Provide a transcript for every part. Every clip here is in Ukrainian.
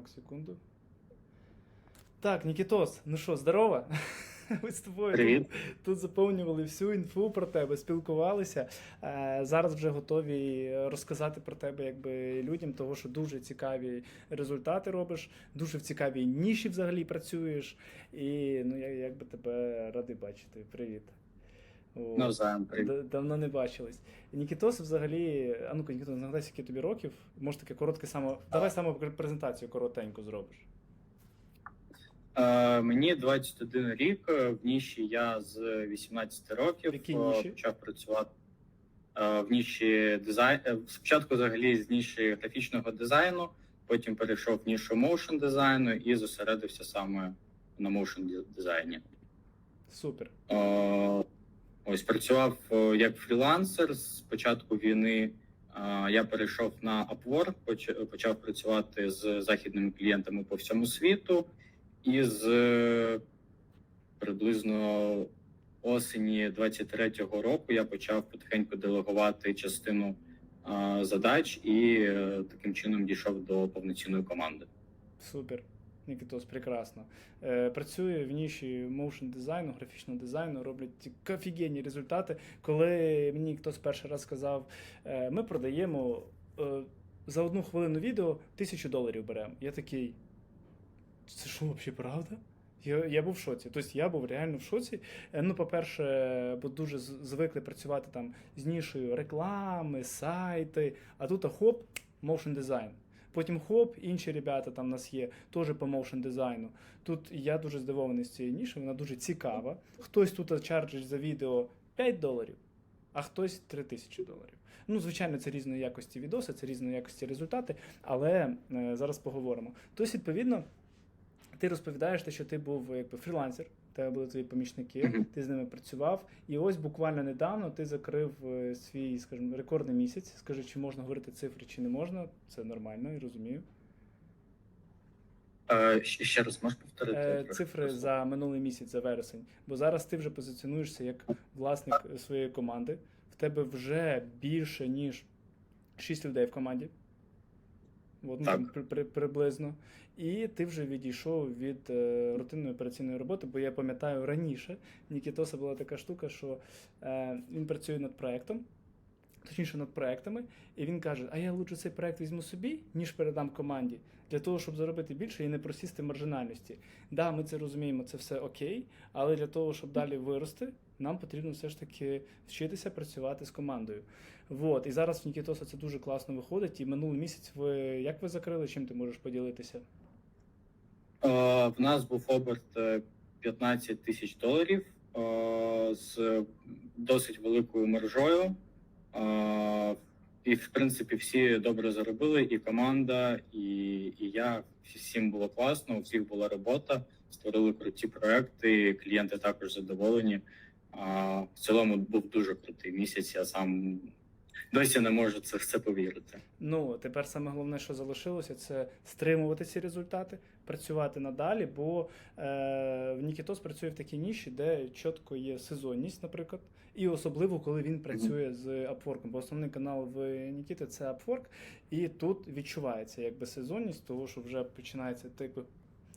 Так, секунду. Так, Нікітос, ну що, здорово? Ми з тобою Привіт. Тут, тут заповнювали всю інфу про тебе, спілкувалися. Е, зараз вже готові розказати про тебе якби людям, того що дуже цікаві результати робиш, дуже в цікавій ніші взагалі працюєш. І ну я якби тебе радий бачити. Привіт. Привіт. Давно не бачились. Нікітос взагалі, а ну-ка, Нікітос, нагадай, скільки тобі років. Може таке коротке само. Давай саме презентацію коротеньку зробиш. Е, мені 21 рік. е, В ніші я з 18 років В якій е, ніші? почав працювати е, в ніші дизайн. е, Спочатку взагалі з ніші графічного дизайну, потім перейшов в нішу моушен дизайну і зосередився саме на моушен дизайні. Супер. Е, Ось працював е, як фрілансер з початку війни. е, Я перейшов на Upwork, поч- почав працювати з західними клієнтами по всьому світу, і з е, приблизно осені 23-го року я почав потихеньку делегувати частину задач і таким чином дійшов до повноцінної команди. Супер. Нікітос, прекрасно. Е, працює в ніші моушн дизайну, графічного дизайну, роблять офігенні результати. Коли мені хтось перший раз сказав, е, ми продаємо е, за одну хвилину відео тисячу доларів беремо. Я такий. Це що взагалі правда? Я, я був в шоці. Тобто я був реально в шоці. Ну, по-перше, бо дуже звикли працювати там з нішою реклами, сайти, а тут хоп, моушн дизайн. Потім хоп, інші ребята там у нас є теж по моушн дизайну. Тут я дуже здивований з цієї ніші, вона дуже цікава. Хтось тут чарджить за відео 5 доларів, а хтось 3 тисячі доларів. Ну, звичайно, це різної якості відоси, це різної якості результати, але е, зараз поговоримо. Тобто, відповідно, ти розповідаєш те, що ти був якби фрілансер, тебе були твої помічники, ти з ними працював, і ось буквально недавно ти закрив е, свій, скажімо, рекордний місяць. Скажи, чи можна говорити цифри, чи не можна. Це нормально, я розумію. Е, Ще раз можеш повторити? Е, цифри просто. за минулий місяць, за вересень. Бо зараз ти вже позиціонуєшся як власник е, своєї команди. В тебе вже більше, ніж 6 людей в команді. От, ну, Так. при, при, приблизно. І ти вже відійшов від е, рутинної операційної роботи, бо я пам'ятаю раніше, Нікітоса була така штука, що е, він працює над проектом, точніше над проектами, і він каже: А я лучше цей проект візьму собі, ніж передам команді, для того, щоб заробити більше і не просісти маржинальності. Да, ми це розуміємо, це все окей, але для того, щоб далі вирости, нам потрібно все ж таки вчитися працювати з командою. Вот. І зараз в Нікітоса це дуже класно виходить. І минулий місяць ви як ви закрили? Чим ти можеш поділитися? Е, В нас був оберт е, 15 тисяч доларів е, з досить великою маржою. Е, І, в принципі, всі добре заробили, і команда, і, і я. Всім було класно, у всіх була робота, створили круті проекти, клієнти також задоволені. А, В цілому був дуже крутий місяць. Я сам досі не можу це все повірити. Ну, тепер саме головне, що залишилося, це стримувати ці результати, працювати надалі, бо е, в Нікітос працює в такій ніші, де чітко є сезонність, наприклад, і особливо, коли він працює з Upwork. Бо основний канал в Нікіти це Upwork, і тут відчувається якби сезонність, того що вже починається типу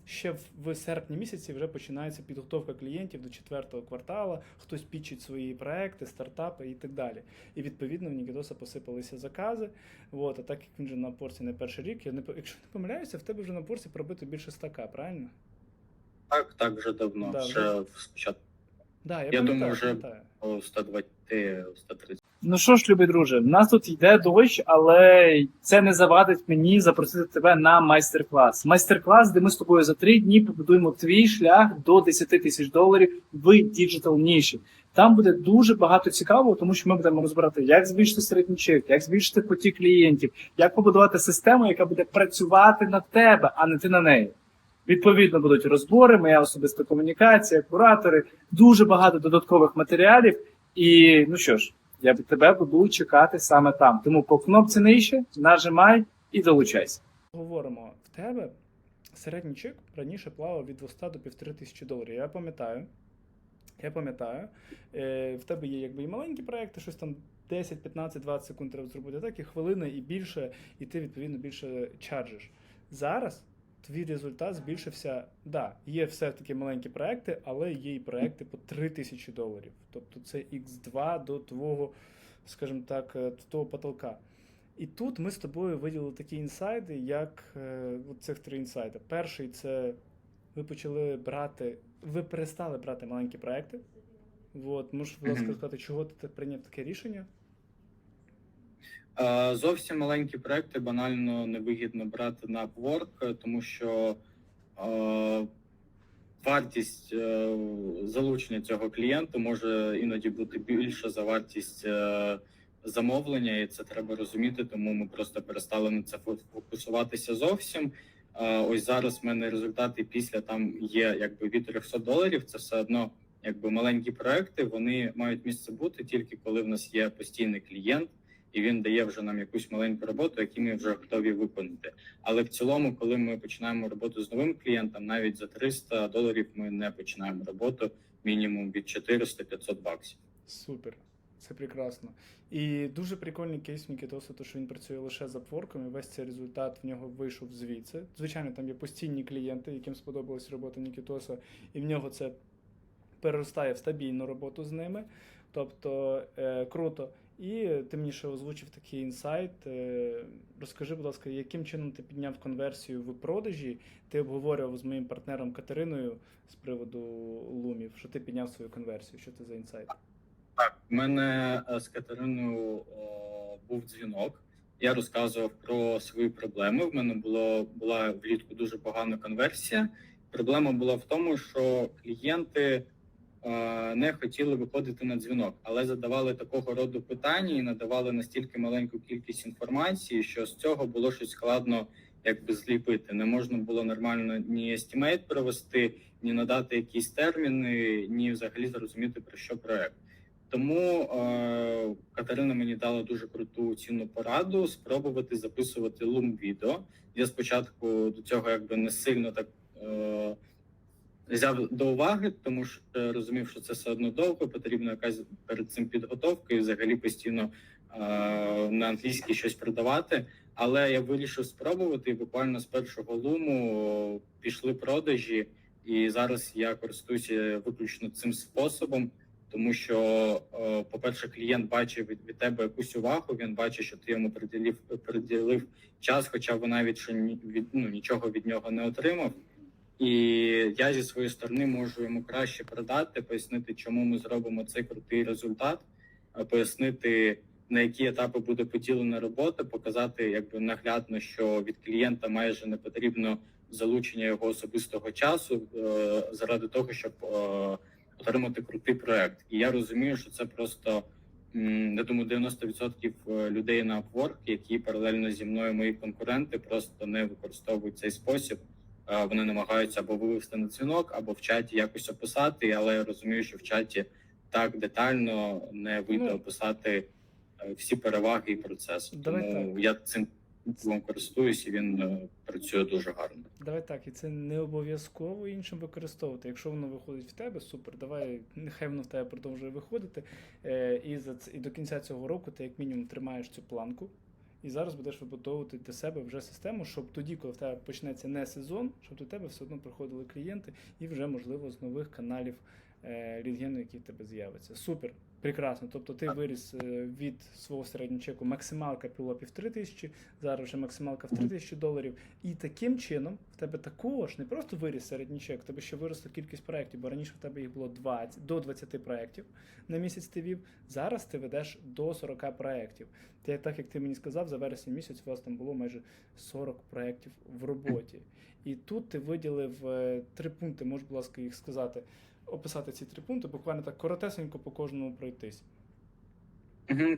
ще в серпні місяці вже починається підготовка клієнтів до четвертого квартала, хтось пічить свої проекти, стартапи і так далі. І відповідно в Нікідоса посипалися закази. От, а так як він вже на порці не перший рік, я не якщо не помиляюся, в тебе вже на порці пробито більше стака, правильно? Так, так вже давно. Да, вже спочатку. Да, я я думаю, вже 120-130. Ну що ж, любий друже, в нас тут йде дощ, але це не завадить мені запросити тебе на майстер-клас. Майстер-клас, де ми з тобою за три дні побудуємо твій шлях до 10 тисяч доларів в діджитал ніші. Там буде дуже багато цікавого, тому що ми будемо розбирати, як збільшити середній чек, як збільшити потік клієнтів, як побудувати систему, яка буде працювати на тебе, а не ти на неї. Відповідно, будуть розбори, моя особиста комунікація, куратори, дуже багато додаткових матеріалів. І ну що ж, я б тебе буду чекати саме там. Тому по кнопці нижче нажимай і долучайся. Говоримо, в тебе середній чек раніше плавав від 200 до 1500 тисячі доларів. Я пам'ятаю. Я пам'ятаю, е, в тебе є якби і маленькі проекти, щось там 10, 15, 20 секунд треба зробити, так і хвилина, і більше, і ти відповідно більше чарджиш. Зараз твій результат збільшився. Да, є все-таки маленькі проекти, але є і проекти по 3 тисячі доларів. Тобто це X2 до твого, скажімо так, е, до того потолка. І тут ми з тобою виділили такі інсайди, як е, от цих три інсайди. Перший це ви почали брати, ви перестали брати маленькі проекти. От, можеш, будь ласка, сказати, чого ти прийняв таке рішення? Е, Зовсім маленькі проекти банально невигідно брати на Upwork, тому що е, вартість е, залучення цього клієнту може іноді бути більша за вартість замовлення, і це треба розуміти. Тому ми просто перестали на це фо- фокусуватися зовсім. Ось зараз в мене результати після там є якби від 300 доларів. Це все одно якби маленькі проекти. Вони мають місце бути тільки коли в нас є постійний клієнт і він дає вже нам якусь маленьку роботу, яку ми вже готові виконати. Але в цілому, коли ми починаємо роботу з новим клієнтом, навіть за 300 доларів ми не починаємо роботу мінімум від 400-500 баксів. Супер, це прекрасно. І дуже прикольний кейс Нікітоса, то що він працює лише з Upwork, і весь цей результат в нього вийшов звідси. Звичайно, там є постійні клієнти, яким сподобалась робота Нікітоса, і в нього це переростає в стабільну роботу з ними. Тобто е, круто. І ти мені ще озвучив такий інсайт. Е, розкажи, будь ласка, яким чином ти підняв конверсію в продажі? Ти обговорював з моїм партнером Катериною з приводу лумів, що ти підняв свою конверсію. Що це за інсайт? Так, в мене е, з Катериною о, був дзвінок. Я розказував про свої проблеми. В мене було була влітку дуже погана конверсія. Проблема була в тому, що клієнти е, не хотіли виходити на дзвінок, але задавали такого роду питання і надавали настільки маленьку кількість інформації, що з цього було щось складно якби зліпити. Не можна було нормально ні естімейт провести, ні надати якісь терміни, ні взагалі зрозуміти про що проект. Тому е, Катерина мені дала дуже круту цінну пораду спробувати записувати лум відео. Я спочатку до цього якби не сильно так е, взяв до уваги, тому що розумів, що це все одно довго, потрібна якась перед цим підготовка і взагалі постійно е, на англійській щось продавати. Але я вирішив спробувати, і буквально з першого луму пішли продажі, і зараз я користуюся виключно цим способом. Тому що, е, по-перше, клієнт бачив від, від тебе якусь увагу. Він бачить, що ти йому приділив приділив час, хоча б навіть що ні, від ну нічого від нього не отримав. І я зі своєї сторони можу йому краще продати, пояснити, чому ми зробимо цей крутий результат, е, пояснити на які етапи буде поділена робота, показати якби наглядно, що від клієнта майже не потрібно залучення його особистого часу е, заради того, щоб е, отримати крутий проект. І я розумію, що це просто я думаю, 90% людей на Upwork, які паралельно зі мною мої конкуренти, просто не використовують цей спосіб. Е, Вони намагаються або вивести на дзвінок, або в чаті якось описати. Але я розумію, що в чаті так детально не вийде Ну, описати е, всі переваги і процес. Давай Тому я цим вам користуюсь, і він е, працює дуже гарно. Давай так, і це не обов'язково іншим використовувати. Якщо воно виходить в тебе, супер, давай, нехай воно в тебе продовжує виходити. І, за і до кінця цього року ти як мінімум тримаєш цю планку. І зараз будеш вибудовувати для себе вже систему, щоб тоді, коли в тебе почнеться не сезон, щоб до тебе все одно приходили клієнти і вже, можливо, з нових каналів е, рентгену, які в тебе з'явиться. Супер, прекрасно. Тобто ти виріс е, від свого середнього чеку, максималка була півтори тисячі, зараз вже максималка в 3 тисячі доларів. І таким чином в тебе також не просто виріс середній чек, в тебе ще виросла кількість проєктів, бо раніше в тебе їх було 20, до 20 проєктів на місяць ти вів. Зараз ти ведеш до 40 проєктів. Ти, так як ти мені сказав, за вересень місяць у вас там було майже 40 проєктів в роботі. І тут ти виділив е, три пункти, можеш, будь ласка, їх сказати, описати ці три пункти, буквально так коротесенько по кожному пройтись.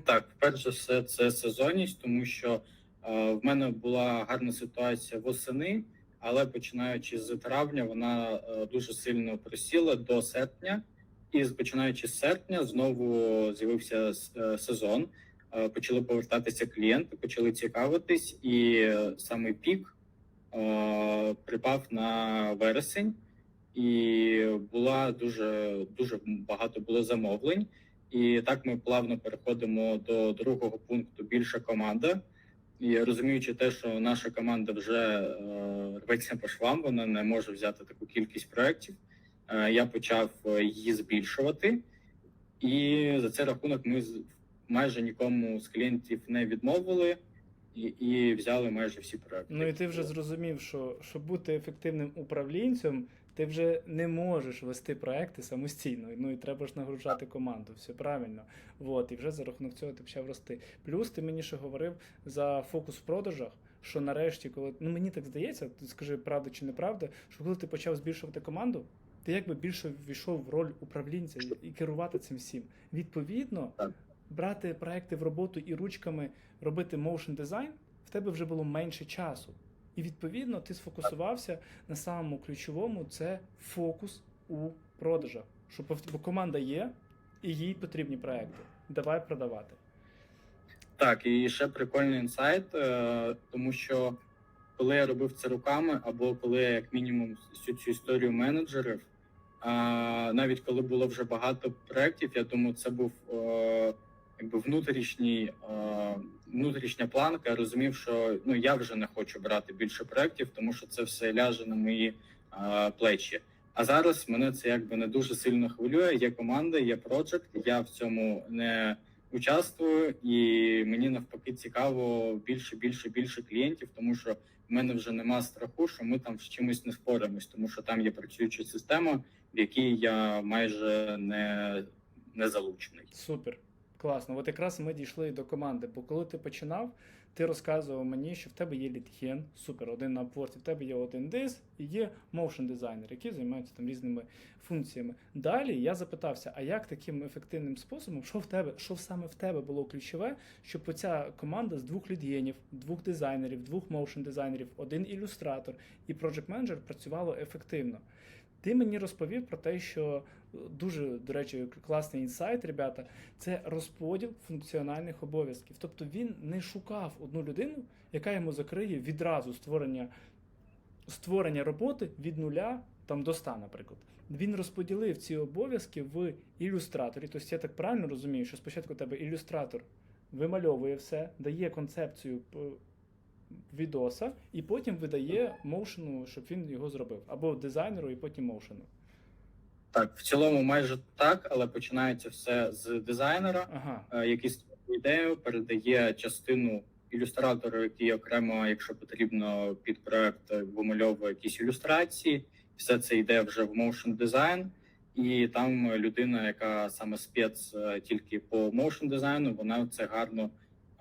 Так, перш за все, це сезонність, тому що е, в мене була гарна ситуація восени, але починаючи з травня, вона е, дуже сильно просіла до серпня. І починаючи з серпня, знову з'явився е, сезон. Е, почали повертатися клієнти, почали цікавитись, і е, саме пік е, припав на вересень, і була дуже дуже багато було замовлень. І так ми плавно переходимо до другого пункту більша команда. І розуміючи те, що наша команда вже е, рветься по швам, вона не може взяти таку кількість проєктів. Е, я почав е, її збільшувати, і за цей рахунок ми з- майже нікому з клієнтів не відмовили і, і взяли майже всі проекти. Ну і ти вже зрозумів, що щоб бути ефективним управлінцем, ти вже не можеш вести проекти самостійно. Ну і треба ж нагружати команду. Все правильно. Вот, і вже за рахунок цього ти почав рости. Плюс ти мені ще говорив за фокус в продажах. Що нарешті, коли ну мені так здається, скажи правда чи неправда, що коли ти почав збільшувати команду, ти якби більше ввійшов в роль управлінця і- керувати цим всім. Відповідно, брати проекти в роботу і ручками робити motion дизайн, в тебе вже було менше часу. І відповідно ти сфокусувався на самому ключовому це фокус у продажах. Що бо команда є, і їй потрібні проекти. Давай продавати. Так, і ще прикольний інсайт, е, тому що коли я робив це руками, або коли я як мінімум всю цю історію менеджерів, навіть коли було вже багато проєктів, я думаю, це був е, якби внутрішній, е, внутрішня планка. Я розумів, що ну я вже не хочу брати більше проєктів, тому що це все ляже на мої е, плечі. А зараз мене це якби не дуже сильно хвилює. Є команда, є проджект. Я в цьому не участвую, і мені навпаки цікаво більше, більше, більше клієнтів, тому що в мене вже нема страху, що ми там з чимось не споримось, тому що там є працююча система, в якій я майже не, не залучений. Супер. Класно. От якраз ми дійшли до команди. Бо коли ти починав, ти розказував мені, що в тебе є літген, супер, один на Upwork, в тебе є один дис і є motion дизайнер, які займаються там різними функціями. Далі я запитався, а як таким ефективним способом, що в тебе, що саме в тебе було ключове, щоб оця команда з двох лідгенів, двох дизайнерів, двох motion дизайнерів, один ілюстратор і project менеджер працювало ефективно. Ти мені розповів про те, що е, дуже, до речі, класний інсайт, ребята, це розподіл функціональних обов'язків. Тобто він не шукав одну людину, яка йому закриє відразу створення, створення роботи від нуля там, до 100, наприклад. Він розподілив ці обов'язки в ілюстраторі. Тобто я так правильно розумію, що спочатку у тебе ілюстратор вимальовує все, дає концепцію відоса, і потім видає моушену, щоб він його зробив. Або дизайнеру, і потім моушену. Так, в цілому майже так, але починається все з дизайнера. Ага. е, який створює ідею, передає частину ілюстратору, який окремо, якщо потрібно, під проект вимальовує якісь ілюстрації. Все це йде вже в motion дизайн, і там людина, яка саме спец е, тільки по motion дизайну, вона це гарно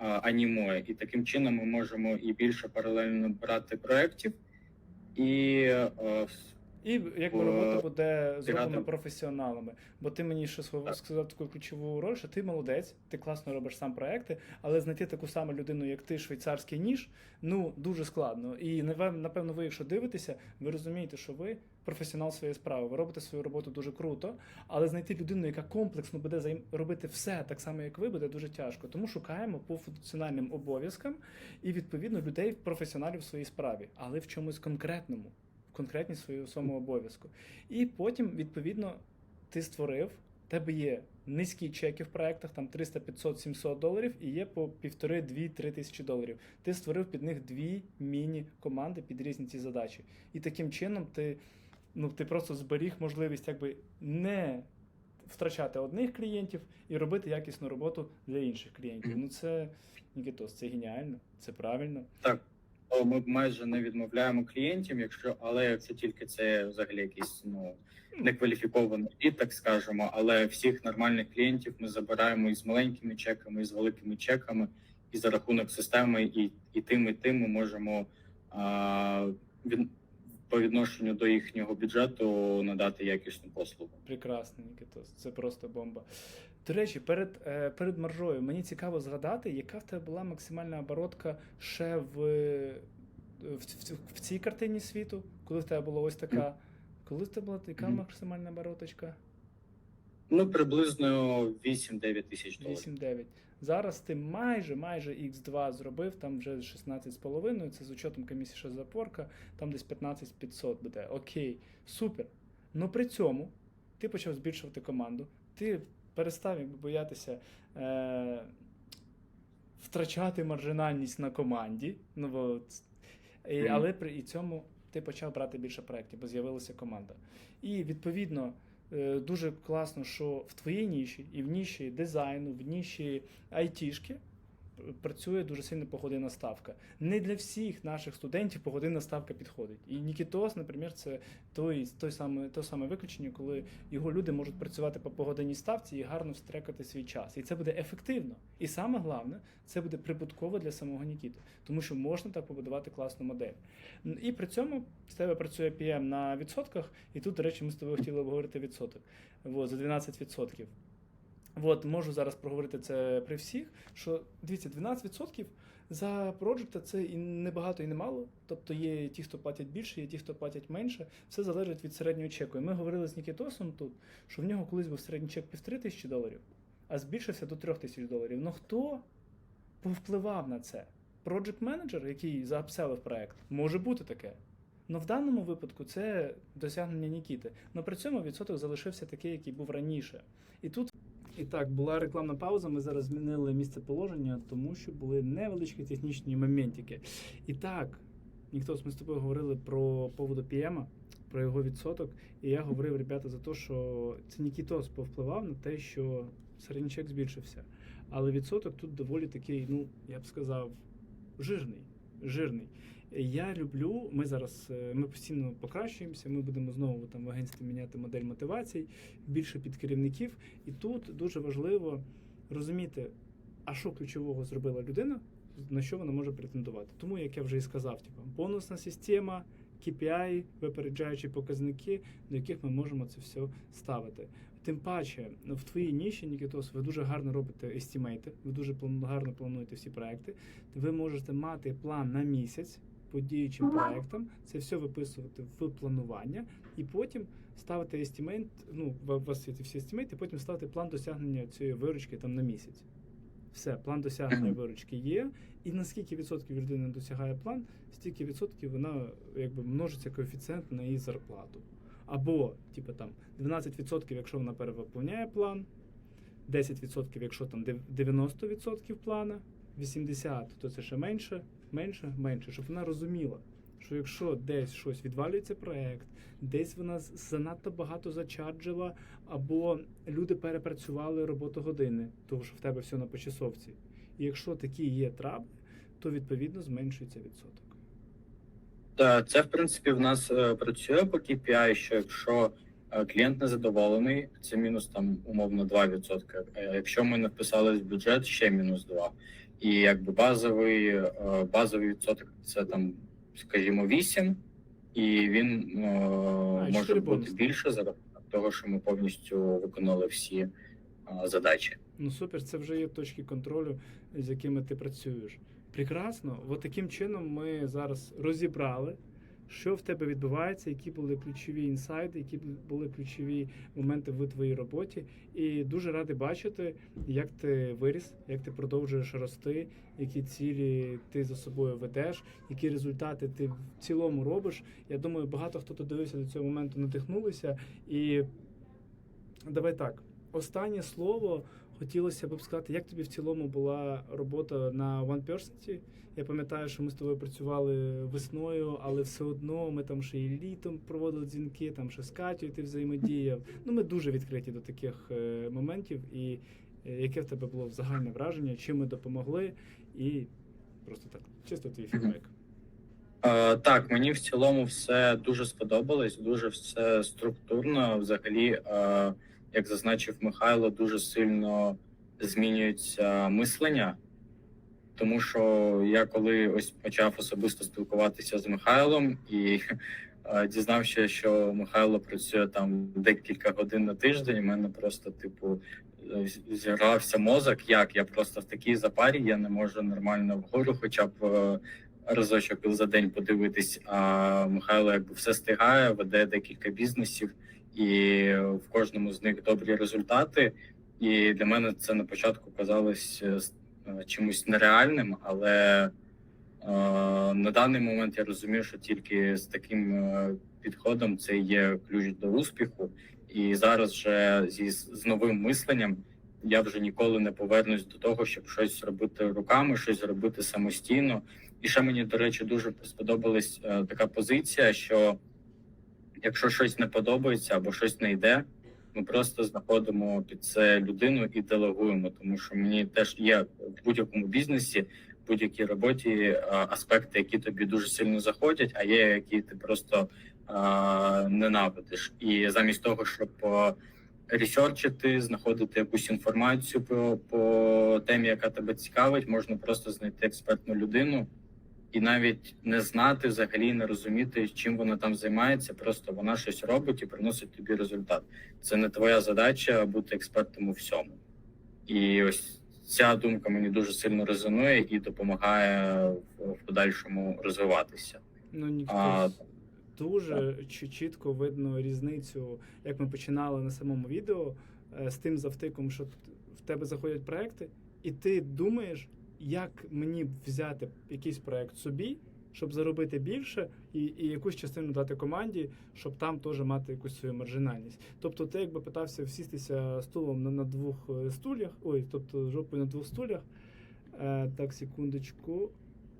е, анімує. І таким чином ми можемо і більше паралельно брати проєктів, і І якби робота буде зроблена професіоналами. Бо ти мені ще схов- сказав таку ключову роль, що ти молодець, ти класно робиш сам проекти, але знайти таку саму людину, як ти, швейцарський ніж, ну дуже складно. І напевно, ви, якщо дивитеся, ви розумієте, що ви професіонал своєї справи. Ви робите свою роботу дуже круто, але знайти людину, яка комплексно буде робити все так само, як ви, буде дуже тяжко. Тому шукаємо по функціональним обов'язкам і відповідно людей професіоналів в своїй справі, але в чомусь конкретному в конкретній своєму обов'язку. І потім, відповідно, ти створив, тебе є низькі чеки в проектах, там 300, 500, 700 доларів, і є по півтори, дві, три тисячі доларів. Ти створив під них дві міні-команди під різні ці задачі. І таким чином ти, ну, ти просто зберіг можливість якби не втрачати одних клієнтів і робити якісну роботу для інших клієнтів. Ну це Нікітос, це геніально, це правильно. Так, то ми майже не відмовляємо клієнтів, якщо але якщо тільки це взагалі якийсь ну некваліфікований лід, так скажемо. Але всіх нормальних клієнтів ми забираємо і з маленькими чеками, і з великими чеками, і за рахунок системи, і, і тим, і тим ми можемо а, від, по відношенню до їхнього бюджету надати якісну послугу. Прекрасно, Нікітос, це просто бомба. До речі, перед, е, перед маржою мені цікаво згадати, яка в тебе була максимальна оборотка ще в, в, в, в цій картині світу, коли в тебе була ось така. Коли в тебе була яка максимальна обороточка? Ну приблизно 8-9 тисяч доларів. 8-9. Зараз ти майже майже X2 зробив, там вже 16,5, це з учетом комісії ще запорка, там десь 15 500 буде. Окей, супер. Ну при цьому ти почав збільшувати команду, ти перестав якби боятися е, втрачати маржинальність на команді. Ну, бо, і, але при і цьому ти почав брати більше проєктів, бо з'явилася команда. І відповідно дуже класно, що в твоїй ніші і в ніші дизайну, в ніші айтішки працює дуже сильно погодинна ставка. Не для всіх наших студентів погодинна ставка підходить. І Нікітос, наприклад, це той, той саме, то саме виключення, коли його люди можуть працювати по погодинній ставці і гарно встрекати свій час. І це буде ефективно. І саме головне, це буде прибутково для самого Нікіти, тому що можна так побудувати класну модель. І при цьому з тебе працює PM на відсотках, і тут, до речі, ми з тобою хотіли обговорити відсоток. От, за 12%. От, можу зараз проговорити це при всіх, що дивіться, 12% за проджекта це і не багато, і не мало. Тобто є ті, хто платять більше, є ті, хто платять менше. Все залежить від середнього чеку. І ми говорили з Нікітосом тут, що в нього колись був середній чек півтори тисячі доларів, а збільшився до трьох тисяч доларів. Ну хто повпливав на це? Project менеджер, який заапселив проект, може бути таке. Ну в даному випадку це досягнення Нікіти. Но при цьому відсоток залишився такий, який був раніше. І тут і так, була рекламна пауза. Ми зараз змінили місце положення, тому що були невеличкі технічні моментики. І так, ніхто ми з тобою говорили про поводу PM, про його відсоток. І я говорив, ребята, за те, що це Нікітос повпливав на те, що середній чек збільшився. Але відсоток тут доволі такий, ну я б сказав, жирний. Жирний. Я люблю. Ми зараз е, ми постійно покращуємося. Ми будемо знову там в агентстві міняти модель мотивацій, більше під керівників. І тут дуже важливо розуміти, а що ключового зробила людина, на що вона може претендувати. Тому, як я вже і сказав, типу, бонусна система, KPI, випереджаючі показники, до яких ми можемо це все ставити. Тим паче, в твоїй ніші, Нікітос, ви дуже гарно робите естімейти, ви дуже гарно плануєте всі проекти. Ви можете мати план на місяць по діючим проектам, це все виписувати в планування, і потім ставити естімейт, ну, у вас є всі естімейти, і потім ставити план досягнення цієї виручки там на місяць. Все, план досягнення виручки є. І наскільки відсотків людина досягає план, стільки відсотків вона якби множиться коефіцієнт на її зарплату. Або, типу, там 12%, якщо вона перевиповняє план, 10%, якщо там дев- 90% плана, 80%, то це ще менше, менше, менше, щоб вона розуміла, що якщо десь щось відвалюється проект, десь вона занадто багато зачарджила, або люди перепрацювали роботу години, тому що в тебе все на почасовці. І якщо такі є трабли, то відповідно зменшується відсоток. Та це в принципі в нас е, працює по KPI, що якщо е, клієнт не задоволений, це мінус там умовно 2%. А якщо ми не вписались в бюджет, ще мінус 2%. І якби базовий, е, базовий відсоток це там, скажімо, 8, і він е, А, може бути бонус. більше за рахунок того, що ми повністю виконали всі е, задачі. Ну супер, це вже є точки контролю, з якими ти працюєш. Прекрасно. От таким чином ми зараз розібрали, що в тебе відбувається, які були ключові інсайди, які були ключові моменти в твоїй роботі. І дуже радий бачити, як ти виріс, як ти продовжуєш рости, які цілі ти за собою ведеш, які результати ти в цілому робиш. Я думаю, багато хто тут дивився до цього моменту, надихнулися. І давай так. Останнє слово хотілося б сказати, як тобі в цілому була робота на OnePerson? Я пам'ятаю, що ми з тобою працювали весною, але все одно ми там ще і літом проводили дзвінки, там ще з Катю ти взаємодіяв. Ну, ми дуже відкриті до таких е, моментів. І е, яке в тебе було загальне враження, чим ми допомогли, і просто так, чисто твій фідбек. Е, Так, мені в цілому все дуже сподобалось, дуже все структурно. Взагалі, е, як зазначив Михайло, дуже сильно змінюється мислення. Тому що я коли ось почав особисто спілкуватися з Михайлом і е, дізнався, що Михайло працює там декілька годин на тиждень, у мене просто, типу, е, зігрався мозок. Як я просто в такій запарі, я не можу нормально вгору, хоча б е, разочок за день подивитись. А Михайло якби все стигає, веде декілька бізнесів, і в кожному з них добрі результати. І для мене це на початку казалось е, е, чимось нереальним, але е, на даний момент я розумію, що тільки з таким підходом це є ключ до успіху. І зараз вже зі з новим мисленням я вже ніколи не повернусь до того, щоб щось робити руками, щось робити самостійно. І ще мені, до речі, дуже сподобалась така позиція, що якщо щось не подобається або щось не йде, ми просто знаходимо під це людину і делегуємо, тому що мені теж є в будь-якому бізнесі, будь-якій роботі е, аспекти, які тобі дуже сильно заходять, а є які ти просто е, ненавидиш. І замість того, щоб е, ресерчити, знаходити якусь інформацію по, по темі, яка тебе цікавить, можна просто знайти експертну людину. І навіть не знати взагалі, не розуміти, чим вона там займається. Просто вона щось робить і приносить тобі результат. Це не твоя задача бути експертом у всьому. І ось ця думка мені дуже сильно резонує і допомагає в, в подальшому розвиватися. Ну ніхто А, дуже чітко видно різницю, як ми починали на самому відео е, з тим завтиком, що в тебе заходять проекти, і ти думаєш, як мені взяти якийсь проект собі, щоб заробити більше, і, і якусь частину дати команді, щоб там теж мати якусь свою маржинальність. Тобто, ти якби питався всістися стулом на, на двох е, стульях, ой, тобто жопою на двох стулях. Е, так, секундочку.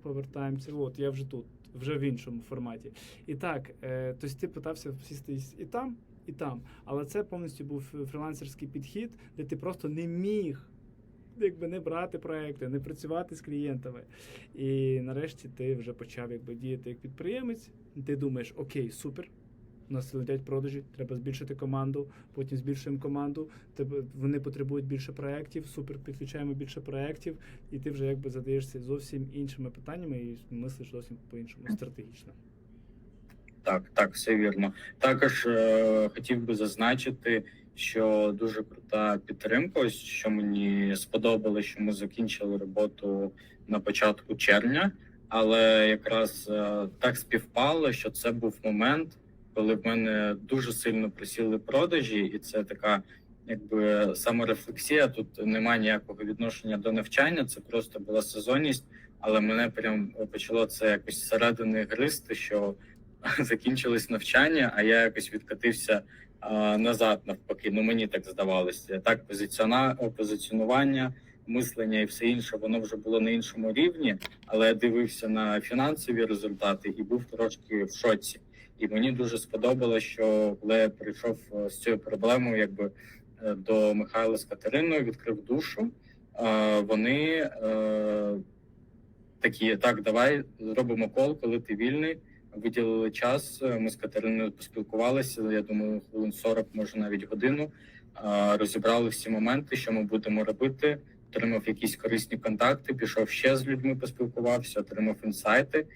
Повертаємося. От, я вже тут, вже в іншому форматі. І так, е, тобто ти питався сісти і там, і там. Але це повністю був фрілансерський підхід, де ти просто не міг якби не брати проекти, не працювати з клієнтами. І нарешті ти вже почав якби діяти як підприємець. Ти думаєш, окей, супер. У нас летять продажі, треба збільшити команду, потім збільшуємо команду. Вони потребують більше проєктів, супер, підключаємо більше проєктів, і ти вже якби задаєшся зовсім іншими питаннями і мислиш зовсім по-іншому стратегічно. Так, так, все вірно. Також е, хотів би зазначити, що дуже крута підтримка. Ось що мені сподобалося, що ми закінчили роботу на початку червня, але якраз е, так співпало, що це був момент, коли в мене дуже сильно просіли продажі, і це така. Якби саморефлексія, тут немає ніякого відношення до навчання, це просто була сезонність, але мене прям почало це якось зсередини гристи, що закінчилось навчання, а я якось відкатився назад навпаки. Ну мені так здавалося. Так, позиціона позиціонування, мислення і все інше, воно вже було на іншому рівні, але я дивився на фінансові результати і був трошки в шоці. І мені дуже сподобалося, що коли я прийшов е, з цією проблемою, якби е, до Михайла з Катериною, відкрив душу. Вони е, такі, так, давай зробимо кол, коли ти вільний виділили час. Ми з Катериною поспілкувалися. Я думаю, хвилин 40, може навіть годину. Розібрали всі моменти, що ми будемо робити. Отримав якісь корисні контакти, пішов ще з людьми, поспілкувався, отримав інсайти.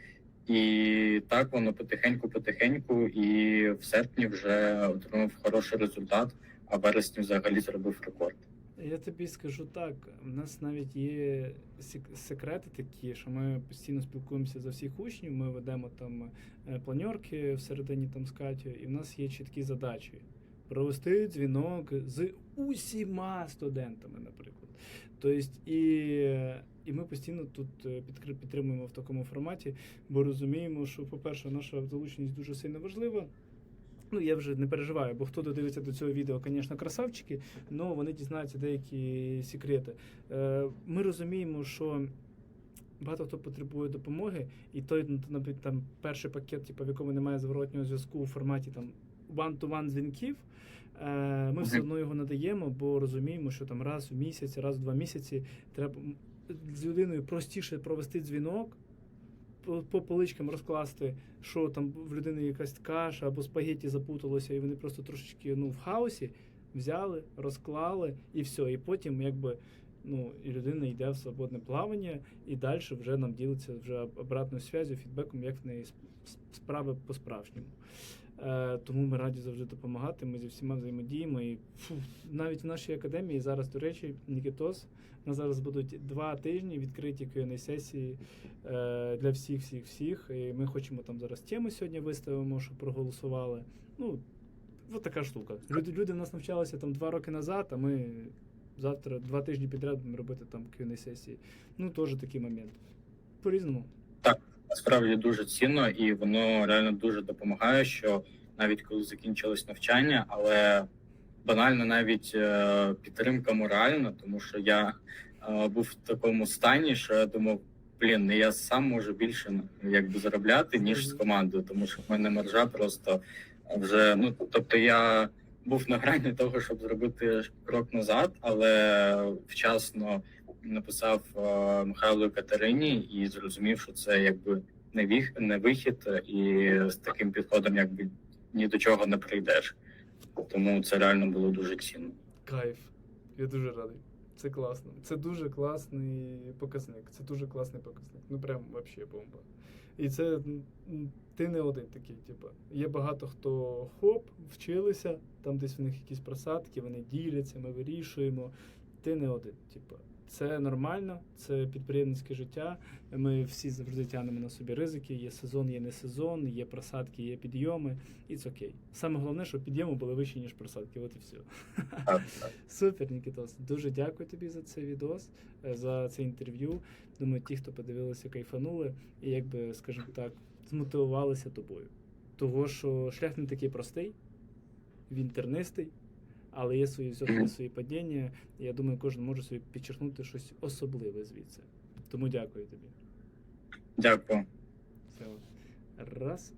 І так воно потихеньку-потихеньку, і в серпні вже отримав хороший результат, а в вересні взагалі зробив рекорд. Я тобі скажу так: в нас навіть є секрети такі, що ми постійно спілкуємося за всіх учнів. Ми ведемо там е, планьорки всередині там з Катю, і в нас є чіткі задачі. Провести дзвінок з усіма студентами, наприклад. Тобто, і, і ми постійно тут е, підтримуємо в такому форматі, бо розуміємо, що, по-перше, наша залученість дуже сильно важлива. Ну, я вже не переживаю, бо хто додивиться до цього відео, звісно, красавчики, але вони дізнаються деякі секрети. Е, Ми розуміємо, що багато хто потребує допомоги, і той, ну, наприклад, там перший пакет, типу, в якому немає зворотнього зв'язку у форматі там one-to-one дзвінків. е, Ми все одно його надаємо, бо розуміємо, що там раз в місяць, раз в два місяці треба з людиною простіше провести дзвінок, по, по поличкам розкласти, що там в людини якась каша або спагетті запуталося, і вони просто трошечки ну, в хаосі взяли, розклали і все. І потім, якби. Ну, і людина йде в свободне плавання, і далі вже нам ділиться вже обратною зв'язю, фідбеком, як в неї сп- сп- справи по-справжньому. Е, тому ми раді завжди допомагати. Ми зі всіма взаємодіємо. І фу, навіть в нашій академії зараз, до речі, Нікітос, у нас зараз будуть два тижні відкриті qa сесії е, для всіх, всіх, всіх. І ми хочемо там зараз теми сьогодні виставимо, щоб проголосували. Ну, от така штука. Люди, люди в нас навчалися там два роки назад, а ми завтра два тижні підряд будемо робити там qa сесії. Ну, теж такий момент. По-різному. Насправді дуже цінно, і воно реально дуже допомагає. Що навіть коли закінчилось навчання, але банально навіть е, підтримка моральна, тому що я е, був в такому стані, що я думав, блін, не я сам можу більше ну, якби заробляти, ніж з командою, тому що в мене маржа просто вже ну тобто я був на грані того, щоб зробити крок назад, але вчасно написав е, Михайлу Катерині і зрозумів, що це якби не віх, не вихід, і з таким підходом якби ні до чого не прийдеш. Тому це реально було дуже цінно. Кайф. Я дуже радий. Це класно. Це дуже класний показник. Це дуже класний показник. Ну прям вообще бомба. І це ти не один такий, типу. Є багато хто хоп, вчилися, там десь в них якісь просадки, вони діляться, ми вирішуємо. Ти не один, типу. Це нормально, це підприємницьке життя. Ми всі завжди тягнемо на собі ризики. Є сезон, є не сезон, є просадки, є підйоми. І це окей. Саме головне, щоб підйоми були вищі, ніж просадки. От і все. Супер, Нікітос. Дуже дякую тобі за цей відос, е, за це інтерв'ю. Думаю, ті, хто подивилися, кайфанули і, якби, скажімо так, змотивувалися тобою. Того, що шлях не такий простий, він тернистий, але є свої взлети, свої падіння. І я думаю, кожен може собі підчеркнути щось особливе звідси. Тому дякую тобі. Дякую. Все. Раз.